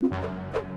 you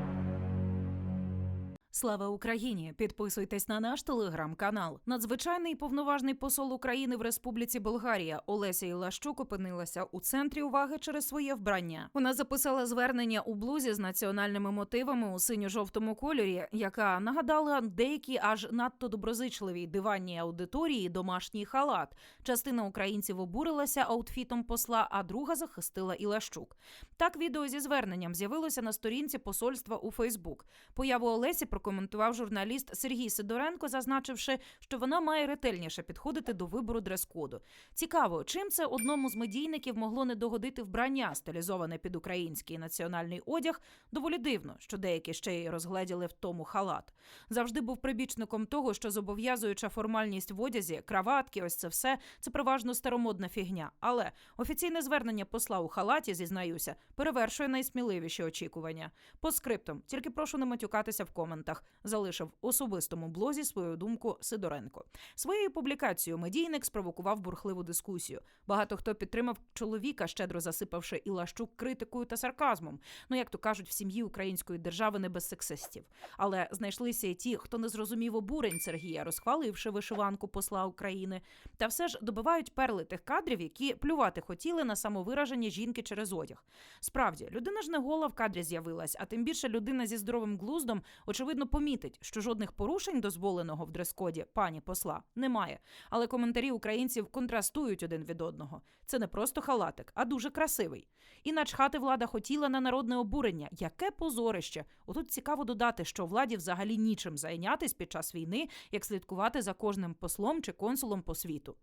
Слава Україні! Підписуйтесь на наш телеграм-канал. Надзвичайний повноважний посол України в Республіці Болгарія Олеся Ілащук опинилася у центрі уваги через своє вбрання. Вона записала звернення у блузі з національними мотивами у синьо-жовтому кольорі, яка нагадала деякі аж надто доброзичливій диванній аудиторії домашній халат. Частина українців обурилася аутфітом посла, а друга захистила Ілащук. Так відео зі зверненням з'явилося на сторінці посольства у Фейсбук. Появу Олесі прокоментував журналіст Сергій Сидоренко, зазначивши, що вона має ретельніше підходити до вибору дрес-коду. Цікаво, чим це одному з медійників могло не догодити вбрання, стилізоване під український національний одяг. Доволі дивно, що деякі ще й розгледіли в тому халат. Завжди був прибічником того, що зобов'язуюча формальність в одязі, краватки, ось це все це переважно старомодна фігня. Але офіційне звернення посла у халаті, зізнаюся, перевершує найсміливіші очікування. По скриптам, тільки прошу не матюкатися в коментах. Залишив в особистому блозі свою думку Сидоренко. Своєю публікацією медійник спровокував бурхливу дискусію. Багато хто підтримав чоловіка, щедро засипавши Ілащук критикою та сарказмом. Ну як то кажуть, в сім'ї української держави не без сексистів. Але знайшлися і ті, хто не зрозумів обурень Сергія, розхваливши вишиванку посла України. Та все ж добивають перли тих кадрів, які плювати хотіли на самовираження жінки через одяг. Справді, людина ж не гола в кадрі з'явилась, а тим більше людина зі здоровим глуздом, очевидно, помітить, що жодних порушень дозволеного в дрес-коді пані посла немає. Але коментарі українців контрастують один від одного. Це не просто халатик, а дуже красивий. І начхати влада хотіла на народне обурення. Яке позорище! Отут цікаво додати, що владі взагалі нічим зайнятись під час війни, як слідкувати за кожним послом чи консулом по світу.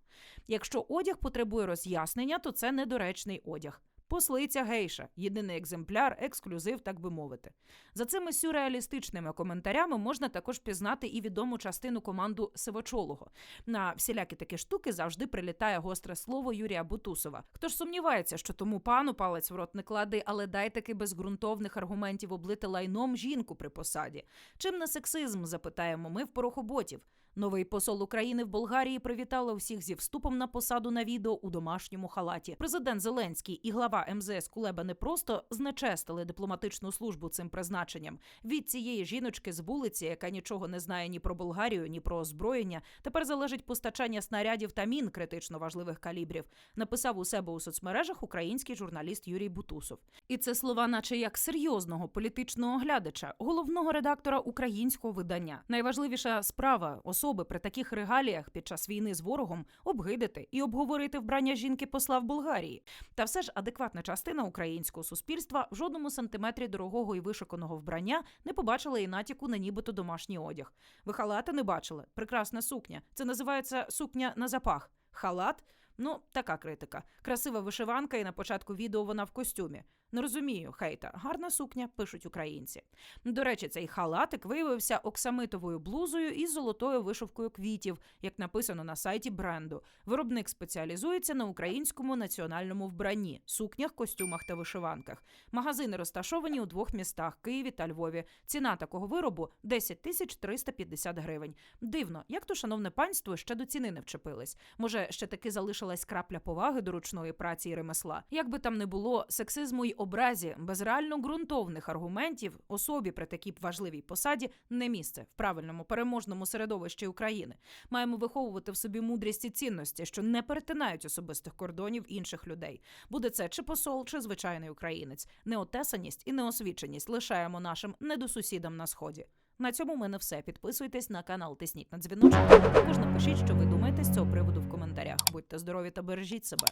Якщо одяг потребує роз'яснення, то це недоречний одяг. Послиця гейша, єдиний екземпляр, ексклюзив, так би мовити. За цими сюрреалістичними коментарями можна також пізнати і відому частину команду Сивочолого. На всілякі такі штуки завжди прилітає гостре слово Юрія Бутусова. Хто ж сумнівається, що тому пану палець в рот не клади, але дай таки без ґрунтовних аргументів облити лайном жінку при посаді. Чим не сексизм? запитаємо ми в порохоботів. Новий посол України в Болгарії привітала всіх зі вступом на посаду на відео у домашньому халаті. Президент Зеленський і глава МЗС Кулеба не просто знечестили дипломатичну службу цим призначенням. Від цієї жіночки з вулиці, яка нічого не знає ні про Болгарію, ні про озброєння, тепер залежить постачання снарядів та мін критично важливих калібрів. Написав у себе у соцмережах український журналіст Юрій Бутусов. І це слова, наче як серйозного політичного глядача, головного редактора українського видання. Найважливіша справа особи при таких регаліях під час війни з ворогом обгидити і обговорити вбрання жінки посла в Болгарії. Та все ж адекватна частина українського суспільства в жодному сантиметрі дорогого і вишиканого вбрання не побачила і натяку на нібито домашній одяг. Ви халата не бачили? Прекрасна сукня. Це називається сукня на запах. Халат. Ну, така критика. Красива вишиванка, і на початку відео вона в костюмі. Не розумію, хейта. Гарна сукня, пишуть українці. До речі, цей халатик виявився оксамитовою блузою із золотою вишивкою квітів, як написано на сайті бренду. Виробник спеціалізується на українському національному вбранні, сукнях, костюмах та вишиванках. Магазини розташовані у двох містах Києві та Львові. Ціна такого виробу 10 тисяч 350 гривень. Дивно, як то, шановне панство, ще до ціни не вчепились. Може, ще таки залишилась крапля поваги до ручної праці і ремесла. Як би там не було, сексизму й образі без реально ґрунтовних аргументів особі при такій важливій посаді не місце в правильному переможному середовищі України. Маємо виховувати в собі мудрість і цінності, що не перетинають особистих кордонів інших людей. Буде це чи посол, чи звичайний українець. Неотесаність і неосвіченість лишаємо нашим недосусідам на сході. На цьому в мене все. Підписуйтесь на канал, тисніть на дзвіночок. Також напишіть, що ви думаєте з цього приводу в коментарях. Будьте здорові та бережіть себе.